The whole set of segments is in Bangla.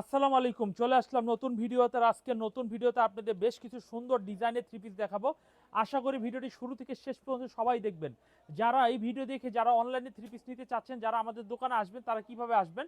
আসসালামু আলাইকুম, চলে আসলাম নতুন ভিডিওতে আজকে নতুন ভিডিওতে আপনাদের বেশ কিছু সুন্দর ডিজাইনের থ্রি পিস দেখাবো। আশা করি ভিডিওটি শুরু থেকে শেষ পর্যন্ত সবাই দেখবেন। যারা এই ভিডিও দেখে যারা অনলাইনে থ্রি পিস নিতে চাচ্ছেন, যারা আমাদের দোকানে আসবেন, তারা কীভাবে আসবেন?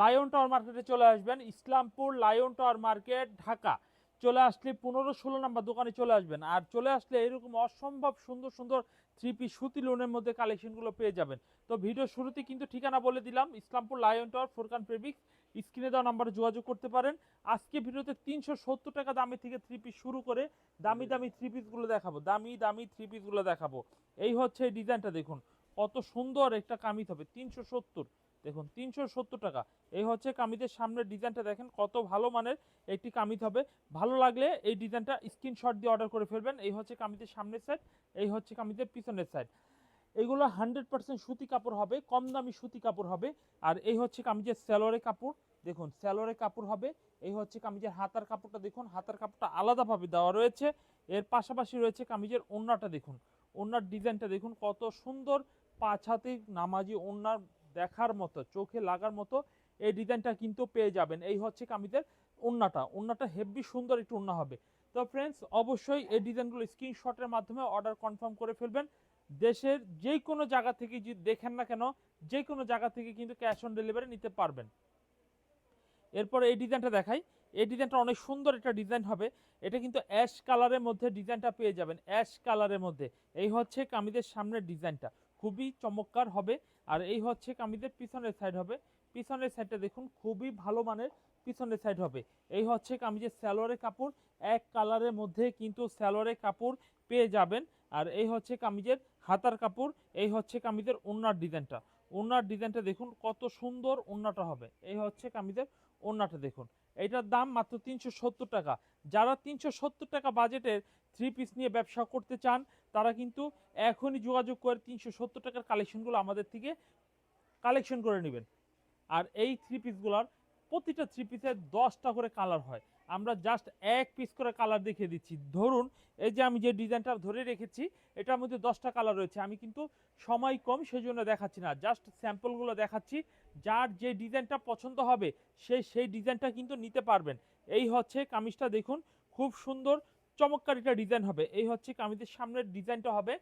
লায়ন টাওয়ার মার্কেটে চলে আসবেন। Islampur lion tower market Dhaka. চলে আসলে পনেরো ষোলো নাম্বার দোকানে চলে আসবেন। আর চলে আসলে এরকম অসম্ভব সুন্দর সুন্দর থ্রি পিস সুতি লোনের মধ্যে কালেকশনগুলো পেয়ে যাবেন। তো ভিডিও শুরুতে কিন্তু ঠিকানা বলে দিলাম। ইসলামপুর লায়ন টাওয়ার ফোরকান প্রেবিক্স স্ক্রিনে দেওয়া নাম্বারে যোগাযোগ করতে পারেন। আজকে ভিডিওতে তিনশো সত্তর টাকা দামি থেকে থ্রি পিস শুরু করে দামি দামি থ্রি পিসগুলো দেখাবো। দামি দামি থ্রি পিসগুলো দেখাবো। এই হচ্ছে এই ডিজাইনটা দেখুন, কত সুন্দর একটা কামিজ হবে, তিনশো সত্তর। দেখুন, তিনশো সত্তর টাকা। এই হচ্ছে কামিজের সামনের ডিজাইনটা দেখেন, কত ভালো মানের একটি কামিজ হবে। ভালো লাগলে এই ডিজাইনটা স্ক্রিনশট দিয়ে অর্ডার করে ফেলবেন। এই হচ্ছে কামিজের সামনের সাইড এই হচ্ছে কামিজের পিছনের সাইড এগুলো হান্ড্রেড পার্সেন্ট সুতি কাপড় হবে, কম দামি সুতি কাপড় হবে। আর এই হচ্ছে কামিজের স্যালোরে কাপড়, দেখুন স্যালোরে কাপড় হবে। এই হচ্ছে কামিজের হাতার কাপড়টা, দেখুন হাতার কাপড়টা আলাদাভাবে দেওয়া রয়েছে। এর পাশাপাশি রয়েছে কামিজের ওড়নাটা, দেখুন। ওড়নার ডিজাইনটা, দেখুন কত সুন্দর পাঁচ নামাজি ওড়নার দেখার মতো, চোখে লাগার মতো এই ডিজাইনটা কিন্তু পেয়ে যাবেন। এই হচ্ছে কামিজের ওড়নাটা ওড়নাটা হেভি সুন্দর একটু ওড়না হবে। তো ফ্রেন্ডস অবশ্যই এই ডিজাইনগুলো স্ক্রিনশটের মাধ্যমে অর্ডার কনফার্ম করে ফেলবেন। দেশের যে কোনো জায়গা থেকে যদি দেখেন না কেন যে কোনো জায়গা থেকে কিন্তু ক্যাশ অন ডেলিভারি নিতে পারবেন। এরপর এই ডিজাইনটা দেখাই। এই ডিজাইনটা অনেক সুন্দর একটা ডিজাইন হবে। এটা কিন্তু অ্যাশ কালারের মধ্যে ডিজাইনটা পেয়ে যাবেন অ্যাশ কালারের মধ্যে। এই হচ্ছে কামিজের সামনের ডিজাইনটা খুবই চমৎকার হবে। আর এই হচ্ছে কামিজের পিছনের সাইড হবে। পিছনের সাইডটা দেখুন, খুবই ভালো মানের পিছনের সাইড হবে। এই হচ্ছে কামিজের স্যালোয়ারের কাপড়। এক কালারের মধ্যে কিন্তু স্যালোয়ারের কাপড় পেয়ে যাবেন। আর এই হচ্ছে কামিজের হাতার কাপড়, এই হচ্ছে কামিজের ওড়নার ডিজাইনটা। ওড়নার ডিজাইনটা দেখুন, কত সুন্দর ওড়নাটা হবে। এই হচ্ছে কামিজের ওড়নাটা দেখুন। এটার দাম মাত্র তিনশো সত্তর টাকা। যারা তিনশো সত্তর টাকা বাজেটের থ্রি পিস নিয়ে ব্যবসা করতে চান, তারা কিন্তু এখনই যোগাযোগ করে তিনশো সত্তর টাকার কালেকশনগুলো আমাদের থেকে কালেকশন করে নেবেন। আর এই থ্রি পিসগুলোর প্রতিটা থ্রি পিসের দশটা করে কালার হয়। আমরা জাস্ট এক পিস করে কালার দেখিয়ে দিচ্ছি। ধরুন, এই যে আমি যে ডিজাইনটা ধরে রেখেছি, এটার মধ্যে দশটা কালার রয়েছে। আমি কিন্তু সময় কম সেই জন্য দেখাচ্ছি না। জাস্ট স্যাম্পলগুলো দেখাচ্ছি। যার যে ডিজাইনটা পছন্দ হবে, সে সেই ডিজাইনটা কিন্তু নিতে পারবেন। এই হচ্ছে কামিজটা দেখুন, খুব সুন্দর, চমৎকার একটা ডিজাইন হবে। এই হচ্ছে কামিজের সামনের ডিজাইনটা হবে।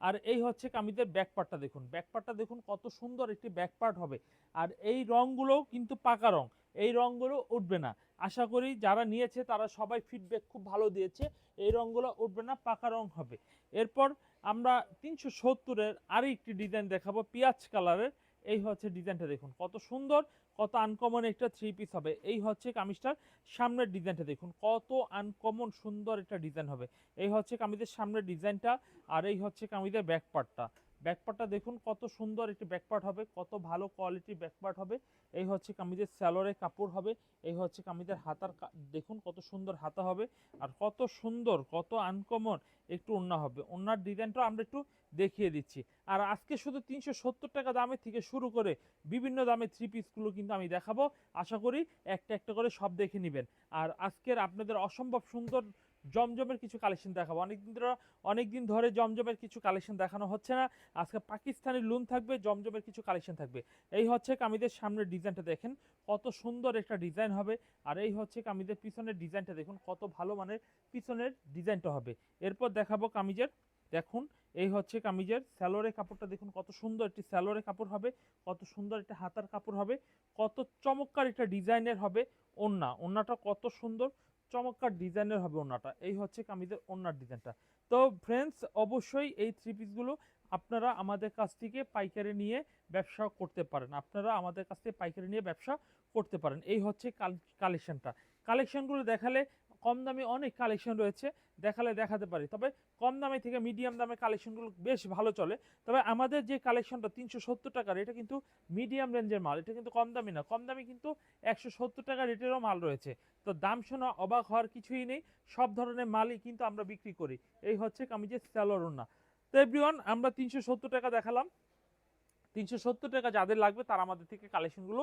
আর এই হচ্ছে কামিজের ব্যাকপার্টটা দেখুন। ব্যাকপার্টটা দেখুন, কত সুন্দর একটি ব্যাকপার্ট হবে। আর এই রঙগুলোও কিন্তু পাকা রং। এই রঙগুলো উঠবে না। আশা করি যারা নিয়েছে তারা সবাই ফিডব্যাক খুব ভালো দিয়েছে। এই রঙগুলো উঠবে না, পাকা রং হবে। এরপর আমরা তিনশো সত্তরের আরও একটি ডিজাইন দেখাবো, পেঁয়াজ কালারের এই হচ্ছে ডিজাইনটা দেখুন, কত সুন্দর, কত আনকমন একটা থ্রি পিস হবে। এই হচ্ছে কামিজটার সামনের ডিজাইনটা দেখুন, কত আনকমন সুন্দর একটা ডিজাইন হবে। এই হচ্ছে কামিজের সামনের ডিজাইনটা আর এই হচ্ছে কামিজের ব্যাকপার্টটা ব্যাকপার্টটা দেখুন কত সুন্দর একটি ব্যাকপার্ট হবে, কত ভালো কোয়ালিটির ব্যাকপার্ট হবে। এই হচ্ছে কামিজের স্যালোরে কাপড় হবে, এই হচ্ছে কামিজের হাতার দেখুন কত সুন্দর হাতা হবে আর কত সুন্দর, কত আনকমন একটু ওন্না হবে। ওনার ডিজাইনটা আমরা একটু দেখিয়ে দিচ্ছি। আর আজকে শুধু তিনশো সত্তর টাকা দামের থেকে শুরু করে বিভিন্ন দামে থ্রি পিসগুলো কিন্তু আমি দেখাবো। আশা করি একটা একটা করে সব দেখে নেবেন। আর আজকের আপনাদের অসম্ভব সুন্দর জমজমের কিছু কালেকশন দেখাবো। অনেকদিন ধরে অনেকদিন ধরে জমজমের কিছু কালেকশন দেখানো হচ্ছে না। আজকে পাকিস্তানি লুন থাকবে, জমজমের কিছু কালেকশন থাকবে। এই হচ্ছে কামিদের সামনের ডিজাইনটা দেখেন, কত সুন্দর একটা ডিজাইন হবে। আর এই হচ্ছে কামিজের পিছনের ডিজাইনটা দেখুন, কত ভালো মানের পিছনের ডিজাইনটা হবে। এরপর দেখাবো কামিজের, দেখুন, এই হচ্ছে কামিজের স্যালোরে কাপড়টা দেখুন, কত সুন্দর একটি স্যালোরে কাপড় হবে, কত সুন্দর একটা হাতার কাপড় হবে, কত চমৎকার একটা ডিজাইনের হবে ওন্না ওন্নাটা কত সুন্দর চমৎকার ডিজাইনের হবে ওনাটা। এই হচ্ছে কামিজের ওনার ডিজাইনটা। তো ফ্রেন্ডস অবশ্যই এই থ্রি পিসগুলো আপনারা আমাদের কাছ থেকে পাইকারি নিয়ে ব্যবসা করতে পারেন। আপনারা আমাদের কাছ থেকে পাইকারি নিয়ে ব্যবসা করতে পারেন। এই হচ্ছে কালেকশনটা। কালেকশনগুলো দেখালে কম দামে অনেক কালেকশন রয়েছে, দেখালে দেখাতে পারি। তবে কম দামে থেকে মিডিয়াম দামে কালেকশনগুলো বেশ ভালো চলে। তবে আমাদের যে কালেকশনটা তিনশো সত্তর টাকার, এটা কিন্তু মিডিয়াম রেঞ্জের মাল। এটা কিন্তু কম দামি না। কম দামি কিন্তু একশো সত্তর টাকা রেটেরও মাল রয়েছে। তো দাম শোনা অবাক হওয়ার কিছুই নেই। সব ধরনের মালই কিন্তু আমরা বিক্রি করি। এই হচ্ছে কামিজের স্যালোরুনা তো এভরিওয়ান আমরা তিনশো সত্তর টাকা দেখালাম। তিনশো সত্তর টাকা যাদের লাগবে তারা আমাদের থেকে কালেকশনগুলো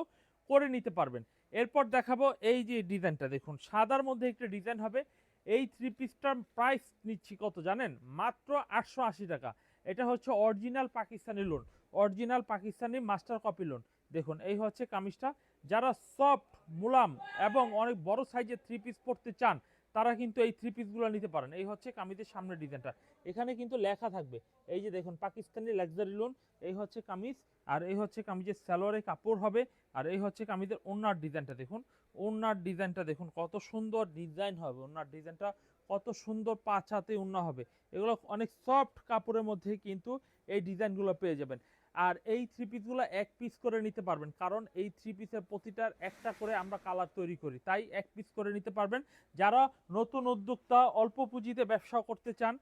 করে নিতে পারবেন। এরপর দেখাবো এই যে ডিজাইনটা, দেখুন, সাদার মধ্যে একটা ডিজাইন হবে। এই থ্রি পিসটার প্রাইস নিচ্ছি কত জানেন? মাত্র আটশো আশি টাকা। এটা হচ্ছে original Pakistani lawn original Pakistani master copy lawn দেখুন, এই হচ্ছে কামিজটা। যারা সফট মুলাম এবং অনেক বড় সাইজের থ্রি পিস পরতে চান তারা কিন্তু এই থ্রি পিসগুলো নিতে পারেন। এই হচ্ছে কামিজের সামনের ডিজাইনটা। এখানে কিন্তু লেখা থাকবে। এই যে দেখুন, পাকিস্তানি লাক্সারি লোন এই হচ্ছে কামিজ, আর এই হচ্ছে কামিজের স্যালোয়ারে কাপড় হবে, আর এই হচ্ছে কামিজের ওনার ডিজাইনটা দেখুন। ওনার ডিজাইনটা দেখুন, কত সুন্দর ডিজাইন হবে ওনার ডিজাইনটা, কত সুন্দর পাঁচ হাতে ওন্না হবে। এগুলো অনেক সফট কাপড়ের মধ্যে কিন্তু এই ডিজাইনগুলো পেয়ে যাবেন। আর এই থ্রি পিসগুলো এক পিস করে নিতে পারবেন। কারণ এই থ্রি পিসের প্রতিটার একটা করে আমরা কালার তৈরি করি। তাই এক পিস করে নিতে পারবেন। যারা নতুন উদ্যোক্তা, অল্প পুঁজিতে ব্যবসা করতে চান,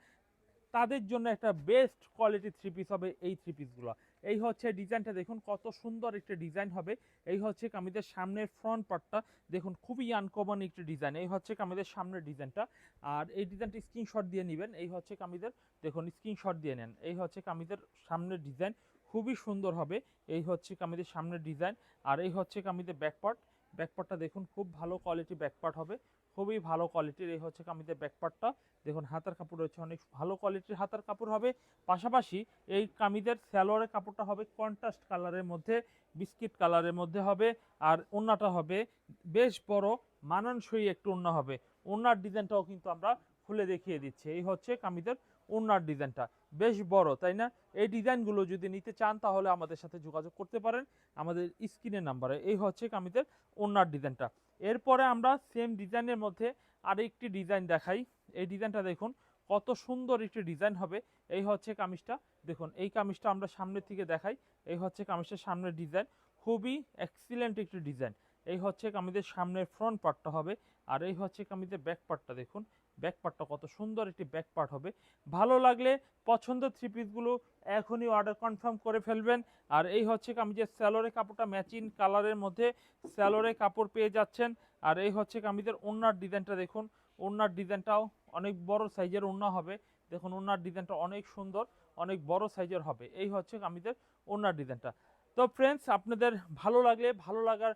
তাদের জন্য একটা বেস্ট কোয়ালিটি থ্রি পিস হবে এই থ্রি পিসগুলো এই হচ্ছে ডিজাইনটা, দেখুন কত সুন্দর একটা ডিজাইন হবে। এই হচ্ছে কামিজের সামনের ফ্রন্ট পার্টটা দেখুন খুবই আনকমন একটি ডিজাইন। এই হচ্ছে কামিজের সামনের ডিজাইনটা। আর এই ডিজাইনটা স্ক্রিনশট দিয়ে নেবেন। এই হচ্ছে কামিজের, দেখুন স্ক্রিনশট দিয়ে নেন। এই হচ্ছে কামিজের সামনের ডিজাইন। খুবই সুন্দর হবে। এই হচ্ছে কামিজের সামনের ডিজাইন আর এই হচ্ছে কামিজের ব্যাকপার্ট ব্যাকপার্টটা দেখুন, খুব ভালো কোয়ালিটি ব্যাকপার্ট হবে। খুবই ভালো কোয়ালিটির এই হচ্ছে কামিজের ব্যাকপার্টটা দেখুন, হাতার কাপড় রয়েছে, অনেক ভালো কোয়ালিটির হাতার কাপড় হবে। পাশাপাশি এই কামিজের স্যালোয়ারের কাপড়টা হবে কন্ট্রাস্ট কালারের মধ্যে বিস্কিট কালারের মধ্যে হবে। আর ওন্নাটা হবে বেশ বড়, মানানসই একটু ওন্না হবে। ওন্নার ডিজাইনটাও কিন্তু আমরা খুলে দেখিয়ে দিচ্ছি। এই হচ্ছে কামিজের ওন্নার ডিজাইনটা। বেশ বড়, তাই না? এই ডিজাইনগুলো যদি নিতে চান, তাহলে আমাদের সাথে যোগাযোগ করতে পারেন। আমাদের স্ক্রিনের নাম্বারে এই হচ্ছে কামিজের ওন্নার ডিজাইনটা। এরপরে আমরা সেম ডিজাইনের মধ্যে আরেকটি ডিজাইন দেখাই। এই ডিজাইনটা দেখুন, কত সুন্দর একটি ডিজাইন হবে। এই হচ্ছে কামিজটা। দেখুন, এই কামিজটা আমরা সামনের থেকে দেখাই। এই হচ্ছে কামিজটার সামনের ডিজাইন। খুবই এক্সিলেন্ট একটি ডিজাইন। এই হচ্ছে কামিজের সামনের ফ্রন্ট পার্টটা হবে। আর এই হচ্ছে কামিজের ব্যাক পার্টটা দেখুন। ব্যাক পার্টটা কত সুন্দর একটি ব্যাক পার্ট হবে। ভালো লাগলে পছন্দের থ্রি পিসগুলো এখনই অর্ডার কনফার্ম করে ফেলবেন। আর এই হচ্ছে কামিজের স্যালোরে কাপড়টা ম্যাচিং কালারের মধ্যে স্যালোরে কাপড় পেয়ে যাচ্ছেন। আর এই হচ্ছে কামিজের ওনার ডিজাইনটা দেখুন। ওনার ডিজাইনটাও অনেক বড় সাইজের ওনা হবে। দেখুন ওনার ডিজাইনটা অনেক সুন্দর, অনেক বড় সাইজের হবে। এই হচ্ছে কামিজের ওনার ডিজাইনটা তো ফ্রেন্ডস আপনাদের ভালো লাগলে, ভালো লাগার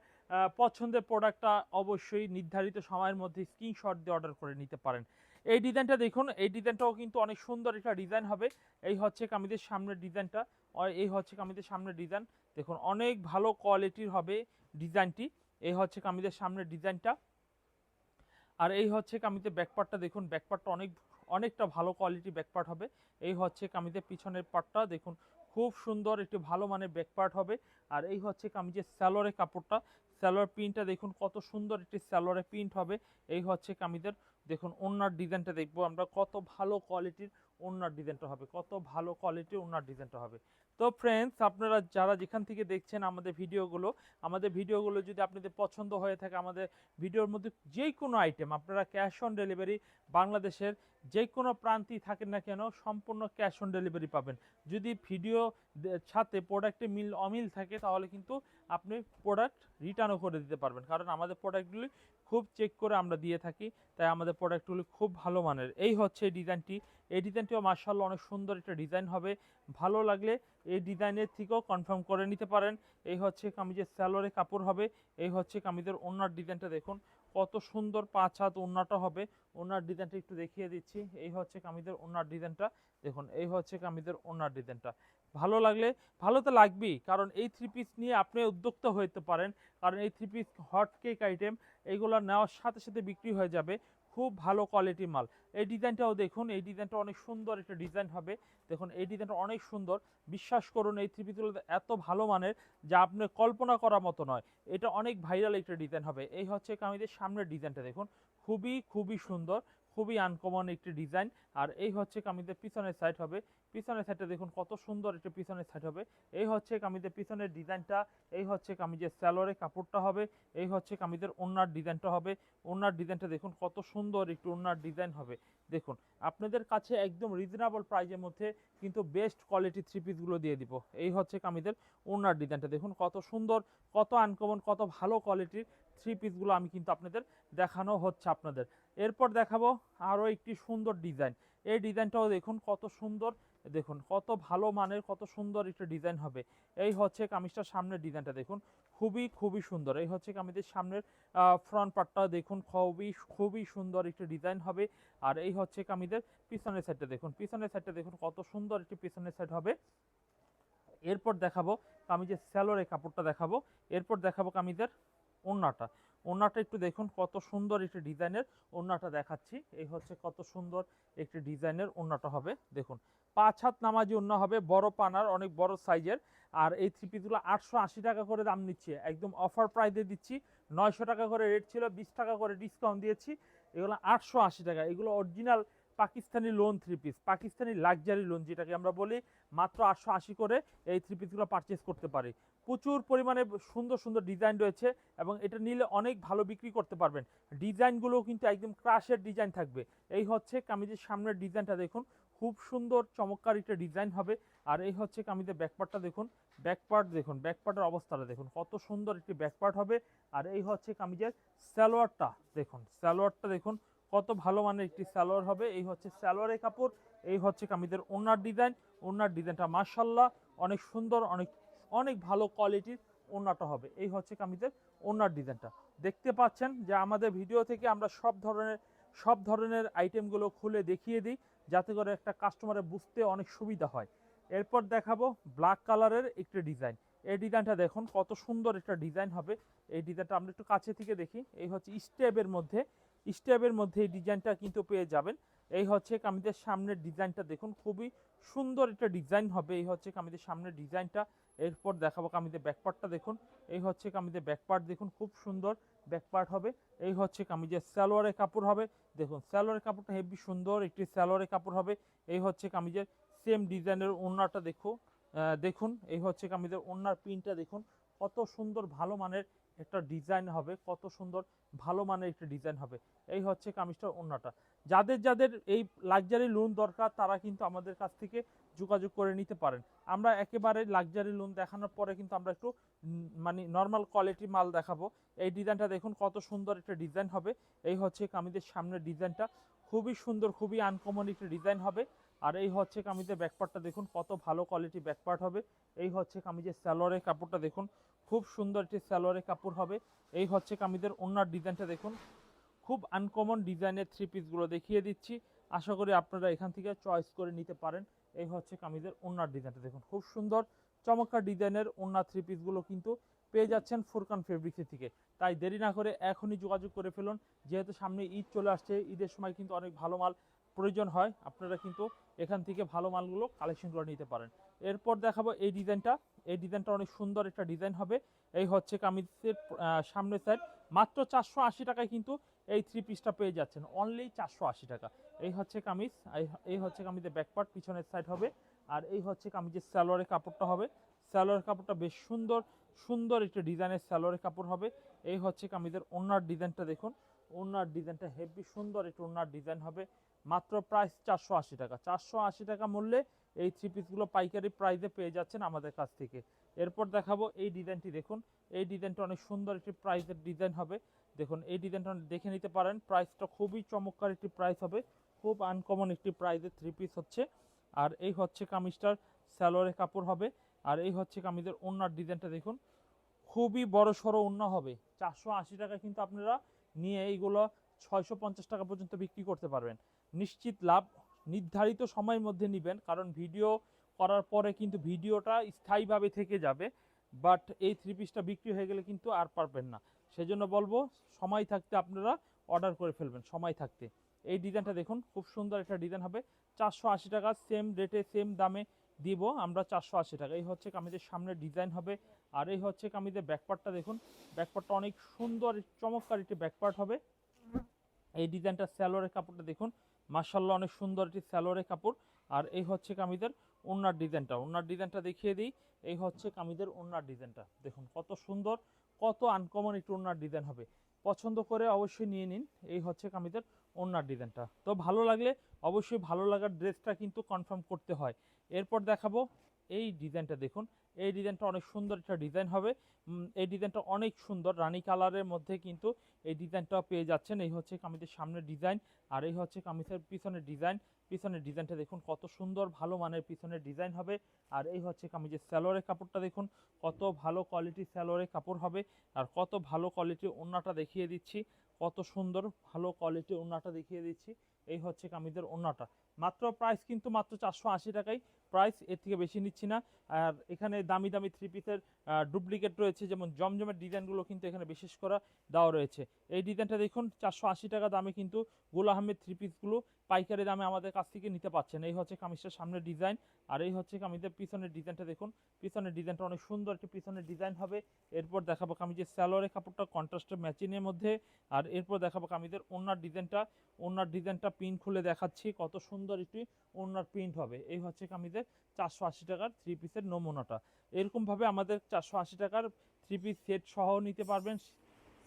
পছন্দের প্রোডাক্টটা অবশ্যই নির্ধারিত সময়ের মধ্যে স্ক্রিনশট দিয়ে অর্ডার করে নিতে পারেন। এই ডিজাইনটা দেখুন, এই ডিজাইনটাও কিন্তু অনেক সুন্দর একটা ডিজাইন হবে। এই হচ্ছে কামিজের সামনের ডিজাইনটা এই হচ্ছে কামিজের সামনের ডিজাইন দেখুন, অনেক ভালো কোয়ালিটির হবে ডিজাইনটি এই হচ্ছে কামিজের সামনের ডিজাইনটা আর এই হচ্ছে কামিজের ব্যাকপার্টটা দেখুন ব্যাকপার্টটা অনেক অনেকটা ভালো কোয়ালিটি ব্যাকপার্ট হবে। এই হচ্ছে কামিজের পিছনের পার্টটা দেখুন, খুব সুন্দর একটি ভালো মানের ব্যাকপার্ট হবে। আর এই হচ্ছে কামিজের স্যালোরে কাপড়টা। স্যালোয়ার প্রিন্টটা দেখুন, কত সুন্দর একটি স্যালোরে প্রিন্ট হবে। এই হচ্ছে কামিজের, দেখুন ওনার ডিজাইনটা দেখব আমরা। কত ভালো কোয়ালিটির ওনার ডিজাইনটা হবে। কত ভালো কোয়ালিটির ওনার ডিজাইনটা হবে। তো ফ্রেন্ডস আপনারা যারা যেখান থেকে দেখছেন আমাদের ভিডিওগুলো আমাদের ভিডিওগুলো যদি আপনাদের পছন্দ হয়ে থাকে, আমাদের ভিডিওর মধ্যে যে কোনো আইটেম আপনারা ক্যাশ অন ডেলিভারি বাংলাদেশের যে কোনো প্রান্তেই থাকেন না কেন, সম্পূর্ণ ক্যাশ অন ডেলিভারি পাবেন। যদি ভিডিও সাথে প্রোডাক্টে মিল, অমিল থাকে, তাহলে কিন্তু আপনি প্রোডাক্ট রিটার্নও করে দিতে পারবেন। কারণ আমাদের প্রোডাক্টগুলি খুব চেক করে আমরা দিয়ে থাকি, তাই আমাদের প্রোডাক্টগুলি খুব ভালো মানের। এই হচ্ছে এই ডিজাইনটি এই ডিজাইনটিও মার্শাল্লাহ অনেক সুন্দর একটা ডিজাইন হবে। ভালো লাগলে এই ডিজাইনের থেকেও কনফার্ম করে নিতে পারেন। এই হচ্ছে কামিজের স্যালোরে কাপড় হবে। এই হচ্ছে কামিজের ওনার ডিজাইনটা দেখুন। কত সুন্দর পাঁচ হাত ওনাটা হবে। ওনার ডিজাইনটা একটু দেখিয়ে দিচ্ছি। এই হচ্ছে কামিজের ওনার ডিজাইনটা। দেখুন, এই হচ্ছে কামিজের ওনার ডিজাইনটা। ভালো লাগলে, ভালো তো লাগবেই, কারণ এই থ্রি পিস নিয়ে আপনি উদ্যোক্তা হইতে পারেন। কারণ এই three piece hot cake item এইগুলো নেওয়ার সাথে সাথে বিক্রি হয়ে যাবে। খুব ভালো কোয়ালিটির মাল। এই ডিজাইনটাও দেখুন, এই ডিজাইনটা অনেক সুন্দর একটা ডিজাইন হবে। দেখুন, এই ডিজাইনটা অনেক সুন্দর। বিশ্বাস করুন, এই থ্রি পিসগুলো এত ভালো মানের যা আপনি কল্পনা করার মতো নয়। এটা অনেক ভাইরাল একটা ডিজাইন হবে। এই হচ্ছে কামিজের সামনের ডিজাইনটা দেখুন। খুবই খুবই সুন্দর, খুবই আনকমন একটি ডিজাইন। আর এই হচ্ছে কামিজের পিছনের সাইড হবে। পিছনের সাইডটা দেখুন, কত সুন্দর একটা পিছনের সাইড হবে। এই হচ্ছে কামিজের পিছনের ডিজাইনটা, এই হচ্ছে কামিজের স্যালোরে কাপড়টা হবে, এই হচ্ছে কামিজের ওনার ডিজাইনটা হবে। ওনার ডিজাইনটা দেখুন, কত সুন্দর একটু ওনার ডিজাইন হবে। দেখুন, আপনাদের কাছে একদম রিজনেবল প্রাইজের মধ্যে কিন্তু বেস্ট কোয়ালিটি থ্রি পিসগুলো দিয়ে দিব। এই হচ্ছে কামিজের ওনার ডিজাইনটা, দেখুন কত সুন্দর, কত আনকমন কত ভালো কোয়ালিটির থ্রি পিসগুলো আমি কিন্তু আপনাদের দেখানো হচ্ছে আপনাদের। এরপর দেখাবো আরও একটি সুন্দর ডিজাইন এই ডিজাইনটাও দেখুন কত সুন্দর, দেখুন কত ভালো মানের, কত সুন্দর একটা ডিজাইন হবে। এই হচ্ছে কামিজটার সামনের ডিজাইনটা দেখুন, খুবই খুবই সুন্দর। এই হচ্ছে কামিজের সামনের ফ্রন্ট পার্টটা দেখুন, খুবই খুবই সুন্দর একটি ডিজাইন হবে। আর এই হচ্ছে কামিজের পিছনের সাইডটা দেখুন, পিছনের সাইডটা দেখুন কত সুন্দর একটি পিছনের সাইড হবে। এরপর দেখাবো কামিজের স্যালোরে কাপড়টা দেখাবো। এরপর দেখাবো কামিজের ওড়নাটা। ওড়নাটা একটু দেখুন কত সুন্দর একটি ডিজাইনের ওড়নাটা দেখাচ্ছি। এই হচ্ছে কত সুন্দর একটি ডিজাইনের ওড়নাটা হবে। দেখুন, পাঁচ হাত নামাজি ওড়না হবে, বড় পানার, অনেক বড় সাইজের। আর এই থ্রি পিসগুলো আটশো আশি টাকা করে দাম নিচ্ছে। একদম অফার প্রাইসে দিচ্ছি। নয়শো টাকা করে রেট ছিল, বিশ টাকা করে ডিসকাউন্ট দিয়েছি। এগুলো আটশো আশি টাকা। এগুলো original Pakistani lawn three piece, Pakistani luxury lawn যেটাকে আমরা বলি, মাত্র আটশো আশি করে এই থ্রি পিসগুলো পারচেস করতে পারি। প্রচুর পরিমাণে সুন্দর সুন্দর ডিজাইন রয়েছে এবং এটা নিলে অনেক ভালো বিক্রি করতে পারবেন। ডিজাইনগুলো কিন্তু একদম ক্রাশের ডিজাইন থাকবে। এই হচ্ছে কামিজের সামনের ডিজাইনটা দেখুন। খুব সুন্দর, চমৎকার একটা ডিজাইন হবে। আর এই হচ্ছে কামিজের ব্যাকপার্টটা দেখুন। ব্যাকপার্ট দেখুন ব্যাকপার্টের অবস্থাটা দেখুন। কত সুন্দর একটি ব্যাকপার্ট হবে। আর এই হচ্ছে কামিজের সালোয়ারটা দেখুন। সালোয়ারটা দেখুন, কত ভালো মানের একটি সালোয়ার হবে। এই হচ্ছে সালোয়ারের কাপড়, এই হচ্ছে কামিজের ওনার ডিজাইন ওনার ডিজাইনটা মার্শাল্লাহ অনেক সুন্দর, অনেক অনেক ভালো কোয়ালিটির ওনাটা হবে। এই হচ্ছে কামিজের ওনার ডিজাইনটা দেখতে পাচ্ছেন যে আমাদের ভিডিও থেকে আমরা সব ধরনের সব ধরনের আইটেমগুলো খুলে দেখিয়ে দিই, যাতে করে একটা কাস্টমারের বুঝতে অনেক সুবিধা হয়। এরপর দেখাবো ব্ল্যাক কালারের একটি ডিজাইন এই ডিজাইনটা দেখুন, কত সুন্দর একটা ডিজাইন হবে। এই ডিজাইনটা আমরা একটু কাছে থেকে দেখি। এই হচ্ছে স্টেপের মধ্যে স্টেপের মধ্যে এই ডিজাইনটা কিন্তু পেয়ে যাবেন। এই হচ্ছে কামিজের সামনের ডিজাইনটা দেখুন, খুবই সুন্দর একটা ডিজাইন হবে। এই হচ্ছে কামিজের সামনের ডিজাইনটা। এরপর দেখাবো কামিজের ব্যাকপার্টটা দেখুন। এই হচ্ছে কামিজের ব্যাকপার্ট দেখুন, খুব সুন্দর ব্যাকপার্ট হবে। এই হচ্ছে কামিজের সালোয়ারের কাপড় হবে। দেখুন, সালোয়ারের কাপড়টা হেভি সুন্দর একটি সালোয়ারের কাপড় হবে। এই হচ্ছে কামিজের সেম ডিজাইনের ওড়নাটা দেখো দেখুন। এই হচ্ছে কামিজের ওড়নার প্রিন্টটা দেখুন, কত সুন্দর ভালো মানের একটা ডিজাইন হবে, কত সুন্দর ভালো মানের একটা ডিজাইন হবে। এই হচ্ছে কামিজটার ওড়নাটা। যাদের যাদের এই লাক্সারি লোন দরকার, তারা কিন্তু আমাদের কাছ থেকে যোগাযোগ করে নিতে পারেন। আমরা একেবারে লাক্সারি লোন দেখানোর পরে কিন্তু আমরা একটু মানে নর্মাল কোয়ালিটি মাল দেখাবো। এই ডিজাইনটা দেখুন কত সুন্দর একটা ডিজাইন হবে। এই হচ্ছে কামিজের সামনের ডিজাইনটা খুবই সুন্দর, খুবই আনকমন একটা ডিজাইন হবে। আর এই হচ্ছে কামিজের ব্যাকপার্টটা দেখুন, কত ভালো কোয়ালিটি ব্যাকপার্ট হবে। এই হচ্ছে কামিজের স্যালোয়ারের কাপড়টা দেখুন, খুব সুন্দর একটি স্যালোয়ারের কাপড় হবে। এই হচ্ছে কামিজের ওনার ডিজাইনটা দেখুন খুব আনকমন ডিজাইনের থ্রি পিসগুলো দেখিয়ে দিচ্ছি। আশা করি আপনারা এখান থেকে চয়েস করে নিতে পারেন। এই হচ্ছে কামিজের ওনার ডিজাইনটা দেখুন, খুব সুন্দর, চমৎকার ডিজাইনের ওনার থ্রি পিসগুলো কিন্তু পেয়ে যাচ্ছেন ফুরকান ফেব্রিক্সের থেকে। তাই দেরি না করে এখনই যোগাযোগ করে ফেলুন। যেহেতু সামনে ঈদ চলে আসছে, ঈদের সময় কিন্তু অনেক ভালো মাল প্রয়োজন হয়। আপনারা কিন্তু এখান থেকে ভালো মালগুলো কালেকশন করে নিতে পারেন। এরপর দেখাবো এই ডিজাইনটা এই ডিজাইনটা অনেক সুন্দর একটা ডিজাইন হবে। এই হচ্ছে কামিজের আহ, সামনের সাইড মাত্র চারশো আশি টাকায় কিন্তু এই থ্রি পিসটা পেয়ে যাচ্ছেন। অনলি চারশো আশি টাকা। এই হচ্ছে কামিজ এই- হচ্ছে কামিজের ব্যাকপার্ট পিছনের সাইড হবে। আর এই হচ্ছে কামিজের স্যালোয়ারের কাপড়টা হবে। স্যালোয়ারের কাপড়টা বেশ সুন্দর সুন্দর একটা ডিজাইনের স্যালোয়ারের কাপড় হবে। এই হচ্ছে কামিজের ওনার ডিজাইনটা দেখুন। ওনার ডিজাইনটা হেভি সুন্দর একটা ওনার ডিজাইন হবে। মাত্র প্রাইস চারশো আশি টাকা। চারশো আশি টাকা মূল্যে এই থ্রি পিসগুলো পাইকারি প্রাইসে পেয়ে যাচ্ছেন আমাদের কাছ থেকে। এরপর দেখাবো এই ডিজাইনটি দেখুন। এই ডিজাইনটা অনেক সুন্দর একটি প্রাইসের ডিজাইন হবে। দেখুন, এই ডিজাইনটা দেখে নিতে পারেন। প্রাইসটা খুবই চমৎকার একটি প্রাইস হবে। খুব আনকমন একটি প্রাইসের থ্রি পিস হচ্ছে। আর এই হচ্ছে কামিজটার স্যালোয়ারের কাপড় হবে। আর এই হচ্ছে কামিজের ওনার ডিজাইনটা দেখুন। খুবই বড় সড়ো ওন্না হবে। চারশো আশি টাকা কিন্তু আপনারা নিয়ে এইগুলো ছয়শো পঞ্চাশ টাকা পর্যন্ত বিক্রি করতে পারবেন। নিশ্চিত লাভ। নির্ধারিত সময়ের মধ্যে নেবেন। কারণ ভিডিও করার পরে কিন্তু ভিডিওটা স্থায়ীভাবে থেকে যাবে বাট এই থ্রি পিসটা বিক্রি হয়ে গেলে কিন্তু আর পারবেন না। সেজন্য বলব, সময় থাকতে আপনারা অর্ডার করে ফেলবেন, সময় থাকতে। এই ডিজাইনটা দেখুন, খুব সুন্দর একটা ডিজাইন হবে। চারশো আশি টাকা সেম রেটে সেম দামে দিব আমরা চারশো আশি টাকা। এই হচ্ছে কামিজের সামনে ডিজাইন হবে, আর এই হচ্ছে কামিজের ব্যাকপার্টটা দেখুন। ব্যাকপার্টটা অনেক সুন্দর, চমৎকার একটি ব্যাকপার্ট হবে। এই ডিজাইনটা স্যালোয়ারের কাপড়টা দেখুন মার্শাল্লাহ অনেক সুন্দর একটি স্যালোয়ারের কাপড়। আর এই হচ্ছে কামিজের ওনার ডিজাইনটা ওনার ডিজাইনটা দেখিয়ে দিই। এই হচ্ছে কামিদের ওনার ডিজাইনটা। দেখুন কত সুন্দর, কত আনকমন একটু ওনার ডিজাইন হবে। পছন্দ করে অবশ্যই নিয়ে নিন। এই হচ্ছে কামিদের ওনার ডিজাইনটা। তো ভালো লাগলে অবশ্যই ভালো লাগার ড্রেসটা কিন্তু কনফার্ম করতে হয়। এরপর দেখাবো এই ডিজাইনটা। দেখুন এই ডিজাইনটা অনেক সুন্দর একটা ডিজাইন হবে। এই ডিজাইনটা অনেক সুন্দর। রানী কালারের মধ্যে কিন্তু এই ডিজাইনটা পেয়ে যাচ্ছেন। এই হচ্ছে কামিজের সামনের ডিজাইন আর এই হচ্ছে কামিজের পিছনের ডিজাইন। পিছনের ডিজাইনটা দেখুন, কত সুন্দর ভালো মানের পিছনের ডিজাইন হবে। আর এই হচ্ছে কামিজের স্যালোয়ারের কাপড়টা দেখুন, কত ভালো কোয়ালিটির স্যালোয়ারের কাপড় হবে। আর কত ভালো কোয়ালিটির ওড়নাটা দেখিয়ে দিচ্ছি, কত সুন্দর ভালো কোয়ালিটির ওড়নাটা দেখিয়ে দিচ্ছি। এই হচ্ছে কামিজের ওড়নাটা। মাত্র প্রাইস কিন্তু মাত্র চারশো আশি টাকায়। প্রাইস এর থেকে বেশি নিচ্ছি না। আর এখানে দামি দামি থ্রি পিসের ডুপ্লিকেট রয়েছে, যেমন জমজমের ডিজাইনগুলো কিন্তু এখানে বিশেষ করা দেওয়া রয়েছে। এই ডিজাইনটা দেখুন, চারশো আশি টাকা দামে কিন্তু গুল আহমেদ থ্রি পিসগুলো পাইকারি দামে আমাদের কাছ থেকে নিতে পারছেন এই হচ্ছে কামিজটার সামনের ডিজাইন আর এই হচ্ছে কামিজের পিছনের ডিজাইনটা দেখুন। পিছনের ডিজাইনটা অনেক সুন্দর একটি পিছনের ডিজাইন হবে। এরপর দেখাবো কামিজের স্যালোয়ারের কাপড়টা কন্ট্রাস্টের ম্যাচিংয়ের মধ্যে, আর এরপর দেখাবো কামিজের ওনার ডিজাইনটা ওনার ডিজাইনটা প্রিন্ট খুলে দেখাচ্ছি, কত সুন্দর একটি ওনার প্রিন্ট হবে। এই হচ্ছে কামিজের চারশো আশি টাকার থ্রি পিসের নমুনাটা। এরকমভাবে আমাদের চারশো আশি টাকার থ্রি পিস সেট সহ নিতে পারবেন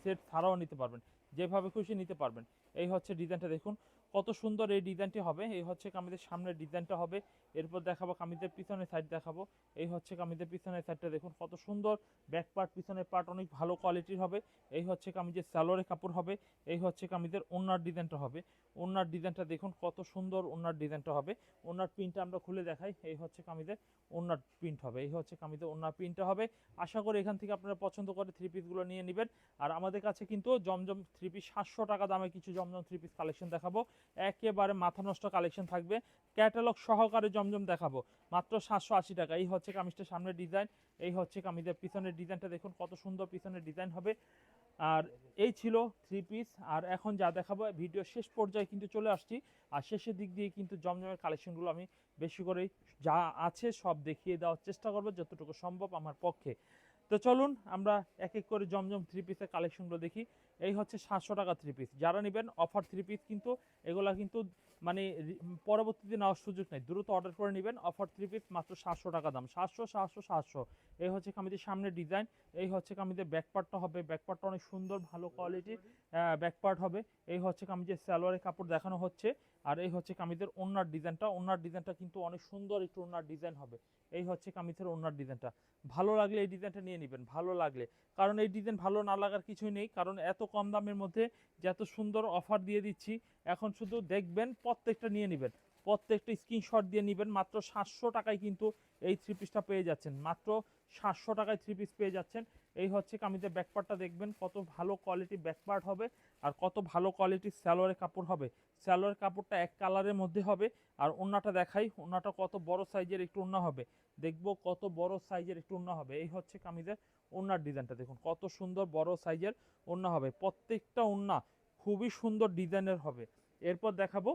সেট ছাড়াও নিতে পারবেন, যেভাবে খুশি নিতে পারবেন। এই হচ্ছে ডিজাইনটা দেখুন। কত সুন্দর এই ডিজাইনটি হবে। এই হচ্ছে কামিজের সামনের ডিজাইনটা হবে। এরপর দেখাবো কামিজের পিছনের সাইড দেখাবো। এই হচ্ছে কামিজের পিছনের সাইডটা দেখুন, কত সুন্দর ব্যাক পার্ট পিছনের পার্ট অনেক ভালো কোয়ালিটির হবে। এই হচ্ছে কামিজের স্যালোরে কাপড় হবে। এই হচ্ছে কামিজের ওনার ডিজাইনটা হবে। ওনার ডিজাইনটা দেখুন, কত সুন্দর ওনার ডিজাইনটা হবে। ওনার প্রিন্টটা আমরা খুলে দেখাই। এই হচ্ছে কামিজের ওনার প্রিন্ট হবে। এই হচ্ছে কামিজের ওনার প্রিন্টটা হবে। আশা করি এখান থেকে আপনারা পছন্দ করে থ্রি পিসগুলো নিয়ে নেবেন। আর আমাদের কাছে কিন্তু জমজম থ্রি পিস সাতশো টাকা দামে কিছু জমজম থ্রি পিস কালেকশন দেখাবো। একেবারে মাথা নষ্ট কালেকশন থাকবে। ক্যাটালগ সহকারে জমজম দেখাবো। মাত্র সাতশো আশি টাকা। এই হচ্ছে কামিজটার সামনের ডিজাইন এই হচ্ছে কামিজের পিছনের ডিজাইনটা দেখুন কত সুন্দর পিছনের ডিজাইন হবে। আর এই ছিল থ্রি পিস আর এখন যা দেখাবো ভিডিও শেষ পর্যায়ে কিন্তু চলে আসছি। আর শেষের দিক দিয়ে কিন্তু জমজমের কালেকশনগুলো আমি বেশি করে যা আছে সব দেখিয়ে দেওয়ার চেষ্টা করব, যতটুকু সম্ভব আমার পক্ষে। তো চলুন আমরা এক এক করে জমজম থ্রি পিসের কালেকশনগুলো দেখি। এই হচ্ছে সাতশো টাকা থ্রি পিস যারা নেবেন অফার থ্রি পিস কিন্তু এগুলা কিন্তু মানে পরবর্তীতে নেওয়ার সুযোগ নেই। দ্রুত অর্ডার করে নেবেন অফার থ্রি পিস মাত্র সাতশো টাকা দাম। সাতশো সাতশো সাতশো। এই হচ্ছে কামিজের সামনের ডিজাইন এই হচ্ছে কামিজের ব্যাকপার্টটা হবে। ব্যাকপার্টটা অনেক সুন্দর, ভালো কোয়ালিটির ব্যাকপার্ট হবে। এই হচ্ছে কামিজের সালোয়ারের কাপড় দেখানো হচ্ছে। আর এই হচ্ছে কামিজের ওনার ডিজাইনটা ওনার ডিজাইনটা কিন্তু অনেক সুন্দর একটু ওনার ডিজাইন হবে। এই হচ্ছে কামিজের ওনার ডিজাইনটা ভালো লাগলে এই ডিজাইনটা নিয়ে নেবেন, ভালো লাগলে। কারণ এই ডিজাইন ভালো না লাগার কিছুই নেই। কারণ এত কম দামের মধ্যে যে এত সুন্দর অফার দিয়ে দিচ্ছি। এখন শুধু দেখবেন, প্রত্যেকটা নিয়ে নেবেন। প্রত্যেকটা স্ক্রিনশট দিয়ে নেবেন। মাত্র সাতশো টাকায় কিন্তু এই থ্রি পিসটা পেয়ে যাচ্ছেন। মাত্র সাতশো টাকায় থ্রি পিস পেয়ে যাচ্ছেন। এই হচ্ছে কামিজের ব্যাকপার্টটা দেখবেন, কত ভালো কোয়ালিটি ব্যাকপার্ট হবে আর কত ভালো কোয়ালিটির স্যালোয়ারের কাপড় হবে। স্যালোয়ারের কাপড়টা এক কালারের মধ্যে হবে আর ওন্নাটা দেখাই, ওন্নাটা কত বড় সাইজের একটু ওন্না হবে। দেখব কত বড় সাইজের একটু ওন্না হবে। এই হচ্ছে কামিজের ওন্নার ডিজাইনটা দেখুন কত সুন্দর বড় সাইজের ওন্না হবে। প্রত্যেকটা ওন্না খুবই সুন্দর ডিজাইনের হবে। এরপর দেখাবো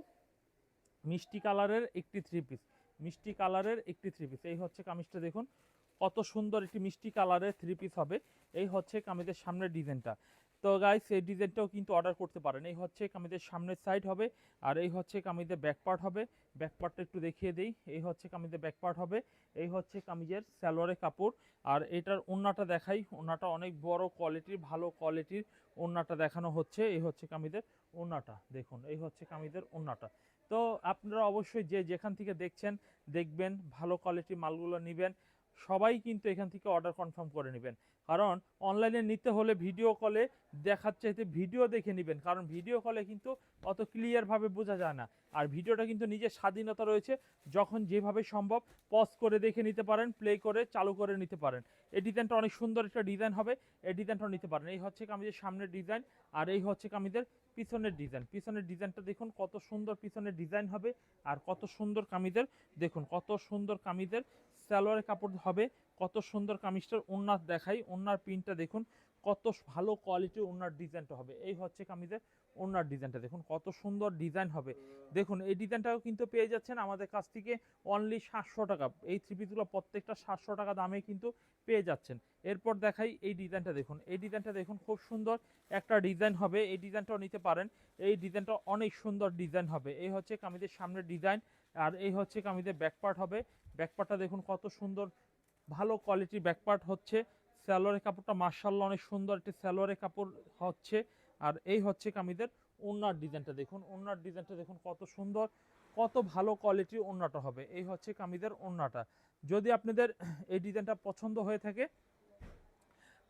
মিষ্টি কালারের একটি থ্রি পিস মিষ্টি কালারের একটি থ্রি পিস এই হচ্ছে কামিজটা দেখুন। কত সুন্দর একটি মিষ্টি কালারের থ্রি পিস হবে। এই হচ্ছে কামিজের সামনের ডিজাইনটা। তো গাইস এই ডিজাইনটাও কিন্তু অর্ডার করতে পারেন। এই হচ্ছে কামিজের সামনের সাইড হবে আর এই হচ্ছে কামিজের ব্যাক পার্ট হবে। ব্যাক পার্টটা একটু দেখিয়ে দেই। এই হচ্ছে কামিজের ব্যাক পার্ট হবে। এই হচ্ছে কামিজের সালোয়ারের কাপড়। আর এটার ওন্নাটা দেখাই। ওন্নাটা অনেক বড় কোয়ালিটির ভালো কোয়ালিটির ওন্নাটা দেখানো হচ্ছে। এই হচ্ছে কামিজের ওন্নাটা দেখুন, এই হচ্ছে কামিজের ওন্নাটা তো আপনারা অবশ্যই যে যেখান থেকে দেখছেন দেখবেন ভালো কোয়ালিটির মালগুলো নেবেন। সবাই কিন্তু এখান থেকে অর্ডার কনফার্ম করে নেবেন। কারণ অনলাইনে নিতে হলে ভিডিও কলে দেখার চাইতে ভিডিও দেখে নেবেন। কারণ ভিডিও কলে কিন্তু অত ক্লিয়ারভাবে বোঝা যায় না। আর ভিডিওটা কিন্তু নিজের স্বাধীনতা রয়েছে। যখন যেভাবে সম্ভব পজ করে দেখে নিতে পারেন প্লে করে, চালু করে নিতে পারেন। এই ডিজাইনটা অনেক সুন্দর একটা ডিজাইন হবে। এই ডিজাইনটাও নিতে পারেন। এই হচ্ছে কামিজের সামনের ডিজাইন আর এই হচ্ছে কামিজের পিছনের ডিজাইন পিছনের ডিজাইনটা দেখুন কত সুন্দর পিছনের ডিজাইন হবে। আর কত সুন্দর কামিজের, দেখুন কত সুন্দর কামিজের সালোয়ারের কাপড় হবে। কত সুন্দর কামিজটার ওনার দেখাই। ওনার প্রিন্টটা দেখুন, কত ভালো কোয়ালিটির ওনার ডিজাইনটা হবে। এই হচ্ছে কামিজের ওনার ডিজাইনটা দেখুন, কত সুন্দর ডিজাইন হবে। দেখুন, এই ডিজাইনটাও কিন্তু পেয়ে যাচ্ছেন আমাদের কাছ থেকে অনলি সাতশো টাকা। এই থ্রি পিসগুলো প্রত্যেকটা সাতশো টাকা দামে কিন্তু পেয়ে যাচ্ছেন। এরপর দেখাই এই ডিজাইনটা দেখুন। এই ডিজাইনটা দেখুন, খুব সুন্দর একটা ডিজাইন হবে। এই ডিজাইনটাও নিতে পারেন। এই ডিজাইনটা অনেক সুন্দর ডিজাইন হবে। এই হচ্ছে কামিজের সামনের ডিজাইন আর এই হচ্ছে কামিজের ব্যাকপার্ট হবে। ব্যাকপার্টটা দেখুন, কত সুন্দর, ভালো কোয়ালিটির ব্যাকপার্ট হচ্ছে। স্যালোয়ারের কাপড়টা মার্শাল্লাহ অনেক সুন্দর একটি স্যালোয়ারের কাপড় হচ্ছে। আর এই হচ্ছে কামিদের ওনার ডিজাইনটা দেখুন ওনার ডিজাইনটা দেখুন কত সুন্দর, কত ভালো কোয়ালিটির ওনাটা হবে। এই হচ্ছে কামিদের ওনাটা যদি আপনাদের এই ডিজাইনটা পছন্দ হয়ে থাকে,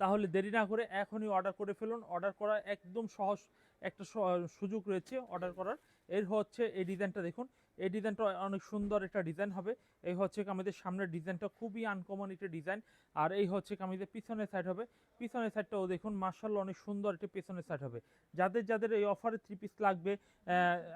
তাহলে দেরি না করে এখনই অর্ডার করে ফেলুন। অর্ডার করা একদম সহজ একটা সুযোগ রয়েছে অর্ডার করার। এর হচ্ছে এই ডিজাইনটা দেখুন এই ডিজাইনটা অনেক সুন্দর একটা ডিজাইন হবে। এই হচ্ছে কামিজের সামনের ডিজাইনটা, খুবই আনকমন একটা ডিজাইন। আর এই হচ্ছে কামিজের পিছনের সাইড হবে। পিছনের সাইডটাও দেখুন মার্শাল্লাহ অনেক সুন্দর একটা পিছনের সাইড হবে। যাদের যাদের এই অফারে থ্রি পিস লাগবে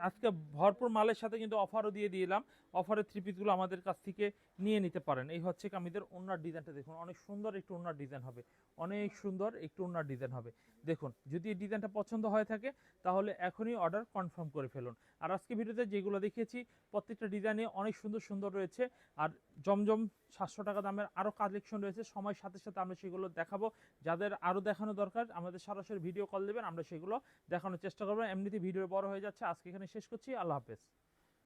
আজকে ভরপুর মালের সাথে কিন্তু অফারও দিয়ে দিলাম। অফারের থ্রি পিসগুলো আমাদের কাছ থেকে নিয়ে নিতে পারেন। এই হচ্ছে কামিজের ওনার ডিজাইনটা দেখুন, অনেক সুন্দর একটু ওনার ডিজাইন হবে। অনেক সুন্দর একটু ওনার ডিজাইন হবে। দেখুন, যদি এই ডিজাইনটা পছন্দ হয়ে থাকে, তাহলে এখনই অর্ডার কনফার্ম করে ফেলুন। আর আজকে ভিডিওতে যেগুলো দেখিয়েছি প্রত্যেকটা ডিজাইনে অনেক সুন্দর সুন্দর রয়েছে। আর জমজম সাতশো টাকা দামের আরও কালেকশন রয়েছে। সময়ের সাথে সাথে আমরা সেগুলো দেখাবো। যাদের আরও দেখানো দরকার, আমাদের সরাসরি ভিডিও কল দেবেন, আমরা সেগুলো দেখানোর চেষ্টা করব। এমনিতে ভিডিও বড় হয়ে যাচ্ছে। আজকে এখানে শেষ করছি। আল্লাহ হাফেজ।